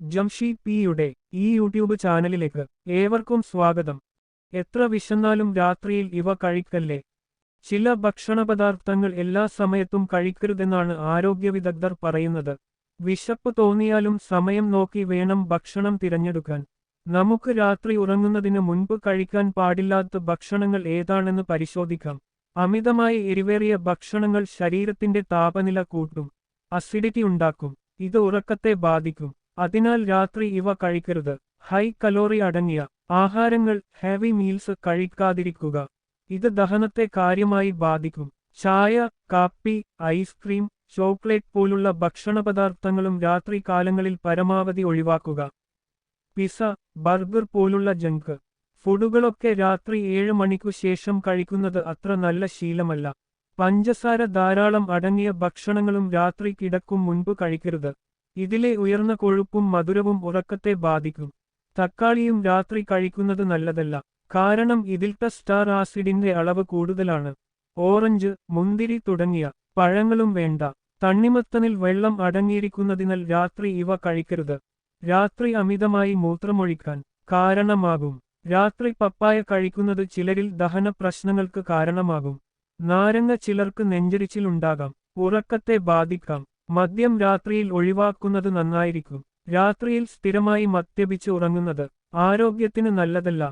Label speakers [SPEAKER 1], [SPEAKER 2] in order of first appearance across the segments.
[SPEAKER 1] ജംഷി പിയുടെ ഈ യൂട്യൂബ് ചാനലിലേക്ക് ഏവർക്കും സ്വാഗതം. എത്ര വിശന്നാലും രാത്രിയിൽ ഇവ കഴിക്കല്ലേ? ചില ഭക്ഷണപദാർത്ഥങ്ങൾ എല്ലാ സമയത്തും കഴിക്കരുതെന്നാണ് ആരോഗ്യ വിദഗ്ധർ പറയുന്നത്. വിശപ്പ് തോന്നിയാലും സമയം നോക്കി വേണം ഭക്ഷണം തിരഞ്ഞെടുക്കാൻ. നമുക്ക് രാത്രി ഉറങ്ങുന്നതിന് മുൻപ് കഴിക്കാൻ പാടില്ലാത്ത ഭക്ഷണങ്ങൾ ഏതാണെന്ന് പരിശോധിക്കാം. അമിതമായി എരിവേറിയ ഭക്ഷണങ്ങൾ ശരീരത്തിന്റെ താപനില കൂട്ടും. അസിഡിറ്റി ഉണ്ടാക്കും. ഇത് ഉറക്കത്തെ ബാധിക്കും. അതിനാൽ രാത്രി ഇവ കഴിക്കരുത്. ഹൈ കലോറി അടങ്ങിയ ആഹാരങ്ങൾ ഹെവി മീൽസ് കഴിക്കാതിരിക്കുക. ഇത് ദഹനത്തെ കാര്യമായി ബാധിക്കും. ചായ കാപ്പി ഐസ്ക്രീം ചോക്ലേറ്റ് പോലുള്ള ഭക്ഷണപദാർത്ഥങ്ങളും രാത്രി കാലങ്ങളിൽ പരമാവധി ഒഴിവാക്കുക. പിസ ബർഗർ പോലുള്ള ജങ്ക് ഫുഡുകളൊക്കെ രാത്രി ഏഴ് മണിക്കു ശേഷം കഴിക്കുന്നത് അത്ര നല്ല ശീലമല്ല. പഞ്ചസാര ധാരാളം അടങ്ങിയ ഭക്ഷണങ്ങളും രാത്രി കിടക്കും മുൻപ് കഴിക്കരുത്. ഇതിലെ ഉയർന്ന കൊഴുപ്പും മധുരവും ഉറക്കത്തെ ബാധിക്കും. തക്കാളിയും രാത്രി കഴിക്കുന്നത് നല്ലതല്ല. കാരണം ഇതിൽ സ്റ്റാർ ആസിഡിന്റെ അളവ് കൂടുതലാണ്. ഓറഞ്ച് മുന്തിരി തുടങ്ങിയ പഴങ്ങളും വേണ്ട. തണ്ണിമത്തനിൽ വെള്ളം അടങ്ങിയിരിക്കുന്നതിനാൽ രാത്രി ഇവ കഴിക്കരുത്. രാത്രി അമിതമായി മൂത്രമൊഴിക്കാൻ കാരണമാകും. രാത്രി പപ്പായ കഴിക്കുന്നത് ചിലരിൽ ദഹന പ്രശ്നങ്ങൾക്ക് കാരണമാകും. നാരങ്ങ ചിലർക്ക് നെഞ്ചരിച്ചിലുണ്ടാകാം. ഉറക്കത്തെ ബാധിക്കാം. മദ്യം രാത്രിയിൽ ഒഴിവാക്കുന്നത് നന്നായിരിക്കും. രാത്രിയിൽ സ്ഥിരമായി മദ്യപിച്ച് ഉറങ്ങുന്നത് ആരോഗ്യത്തിന് നല്ലതല്ല.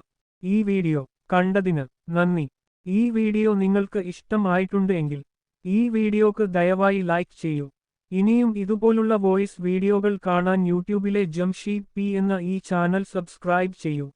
[SPEAKER 1] ഈ വീഡിയോ കണ്ടതിന് നന്ദി. ഈ വീഡിയോ നിങ്ങൾക്ക് ഇഷ്ടമായിട്ടുണ്ട് എങ്കിൽ ഈ വീഡിയോക്ക് ദയവായി ലൈക്ക് ചെയ്യൂ. ഇനിയും ഇതുപോലുള്ള വോയിസ് വീഡിയോകൾ കാണാൻ യൂട്യൂബിലെ ജംഷി പി എന്ന ഈ ചാനൽ സബ്സ്ക്രൈബ് ചെയ്യൂ.